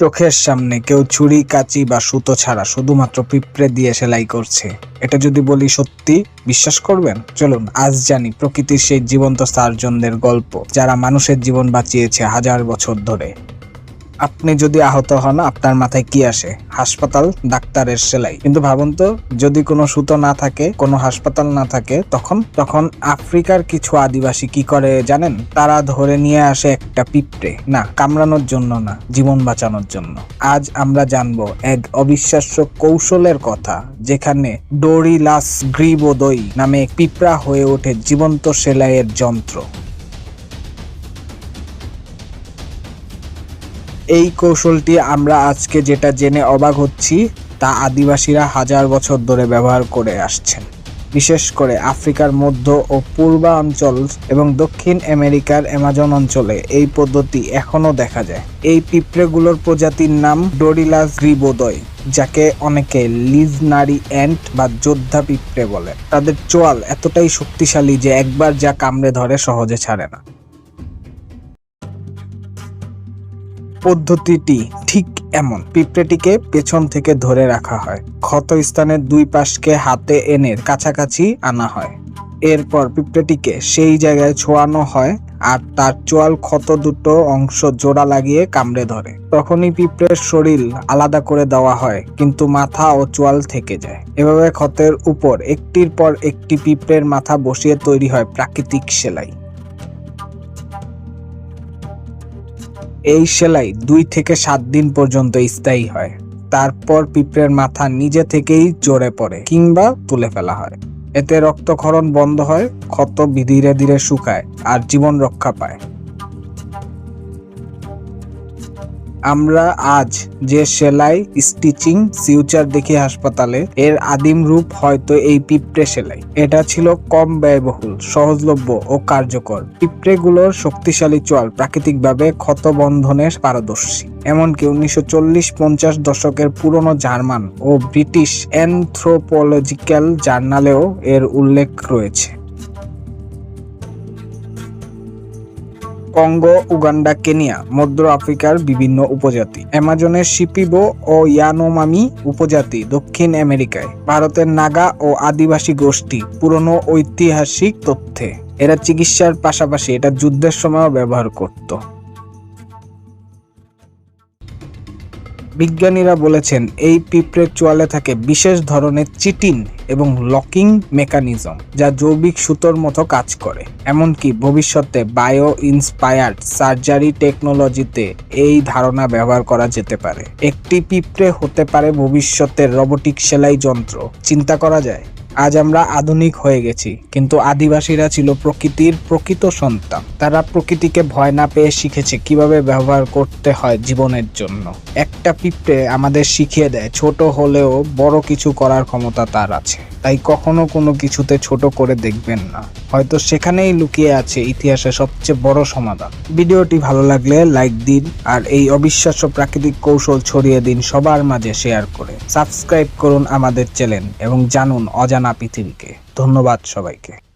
চোখের সামনে কেউ ছুরি, কাঁচি বা সুতো ছাড়া শুধুমাত্র পিঁপড়ে দিয়ে সেলাই করছে। এটা যদি বলি সত্যি, বিশ্বাস করবেন? চলুন, আজ জানি প্রকৃতির সেই জীবন্ত সার্জনদের গল্প যারা মানুষের জীবন বাঁচিয়েছে হাজার বছর ধরে। আপনি যদি আহত হন, আপনার মাথায় কি আসে? হাসপাতাল, ডাক্তারের সেলাই। কিন্তু ভাবুন তো, যদি কোনো সুতো না থাকে, কোনো হাসপাতাল না থাকে, তখন তখন আফ্রিকার কিছু আদিবাসী কি করে জানেন? তারা ধরে নিয়ে আসে একটা পিঁপড়ে। না, কামড়ানোর জন্য না, জীবন বাঁচানোর জন্য। আজ আমরা জানব এক অবিশ্বাস্য কৌশলের কথা, যেখানে ডোরিলাস গ্রিবোদই নামে পিঁপড়া হয়ে ওঠে জীবন্ত সেলাইয়ের যন্ত্র। এই কৌশলটি আমরা আজকে যেটা জেনে অবাক হচ্ছি, তা আদিবাসীরা হাজার বছর ধরে ব্যবহার করে আসছেন। বিশেষ করে আফ্রিকার মধ্য ও পূর্বাঞ্চল এবং দক্ষিণ আমেরিকার অ্যামাজন অঞ্চলে এই পদ্ধতি এখনও দেখা যায়। এই পিঁপড়েগুলোর প্রজাতির নাম ডোরিলাস গ্রিবোদয়, যাকে অনেকে লিজনারি অ্যান্ট বা যোদ্ধা পিঁপড়ে বলে। তাদের চোয়াল এতটাই শক্তিশালী যে একবার যা কামড়ে ধরে সহজে ছাড়ে না। পদ্ধতিটি ঠিক এমন। পিঁপড়েটিকে পেছন থেকে ধরে রাখা হয়। ক্ষত স্থানের দুই পাশকে হাতে এনে কাছাকাছি আনা হয়। এরপর পিঁপড়েটিকে সেই জায়গায় ছোঁয়ানো হয় আর তার চোয়াল ক্ষত দুটো অংশ জোড়া লাগিয়ে কামড়ে ধরে। তখনই পিঁপড়ের শরীর আলাদা করে দেওয়া হয়, কিন্তু মাথা ও চোয়াল থেকে যায়। এভাবে ক্ষতের উপর একটির পর একটি পিঁপড়ের মাথা বসিয়ে তৈরি হয় প্রাকৃতিক সেলাই। এই সেলাই দুই থেকে সাত দিন পর্যন্ত স্থায়ী হয়। তারপর পিঁপড়ের মাথা নিজে থেকেই জোরে পড়ে কিংবা তুলে ফেলা হয়। এতে রক্তক্ষরণ বন্ধ হয়, ক্ষত ধীরে ধীরে শুকায় আর জীবন রক্ষা পায়। আমরা আজ যে সেলাই, স্টিচিং ফিউচার দেখি হাসপাতালে, এর আদিম রূপ হয়তো এই পিঁপড়ে সেলাই। এটা ছিল কম ব্যয়বহুল, সহজলভ্য ও কার্যকর। পিঁপড়েগুলোর শক্তিশালী চোয়াল প্রাকৃতিকভাবে ক্ষত বন্ধনে পারদর্শী। এমনকি উনিশশো চল্লিশ পঞ্চাশ দশকের পুরনো জার্মান ও ব্রিটিশ অ্যানথ্রোপোলজিক্যাল জার্নালেও এর উল্লেখ রয়েছে। কঙ্গো, উগান্ডা, কেনিয়া, মধ্য আফ্রিকার বিভিন্ন উপজাতি। অ্যামাজনের শিপিবো ও ইয়ানোমামি উপজাতি দক্ষিণ আমেরিকায়। ভারতের নাগা ও আদিবাসী গোষ্ঠী পুরনো ঐতিহাসিক তথ্যে। এরা চিকিৎসার পাশাপাশি এটা যুদ্ধের সময়ও ব্যবহার করত। বিজ্ঞানীরা বলেছেন, এই পিঁপড়ের চোয়ালে থাকে বিশেষ ধরনের চিটিন। এবং লকিং মেকানিজম, যা জৈবিক সুতোর মতো কাজ করে। এমনকি ভবিষ্যতে বায়ো ইন্সপায়ার্ড সার্জারি টেকনোলজিতে এই ধারণা ব্যবহার করা যেতে পারে। একটি পিঁপড়ে হতে পারে ভবিষ্যতের রোবোটিক সেলাই যন্ত্র, চিন্তা করা যায়? আজ আমরা আধুনিক হয়ে গেছি, কিন্তু আদিবাসীরা ছিল প্রকৃতির প্রকৃত সন্তান। তারা প্রকৃতিকে ভয় না পেয়ে শিখেছে কীভাবে ব্যবহার করতে হয় জীবনের জন্য। একটা পিঁপড়ে আমাদের শিখিয়ে দেয়, ছোট হলেও বড় কিছু করার ক্ষমতা তার আছে। তাই কখনো কোনো কিছুতে ছোট করে দেখবেন না। হয়তো সেখানেই লুকিয়ে আছে ইতিহাসের সবচেয়ে বড় সমাধান। ভিডিওটি ভালো লাগলে লাইক দিন আর এই অবিশ্বাস্য প্রাকৃতিক কৌশল ছড়িয়ে দিন সবার মাঝে শেয়ার করে। সাবস্ক্রাইব করুন আমাদের চ্যানেল এবং জানুন অজানা পৃথিবীকে। ধন্যবাদ সবাইকে।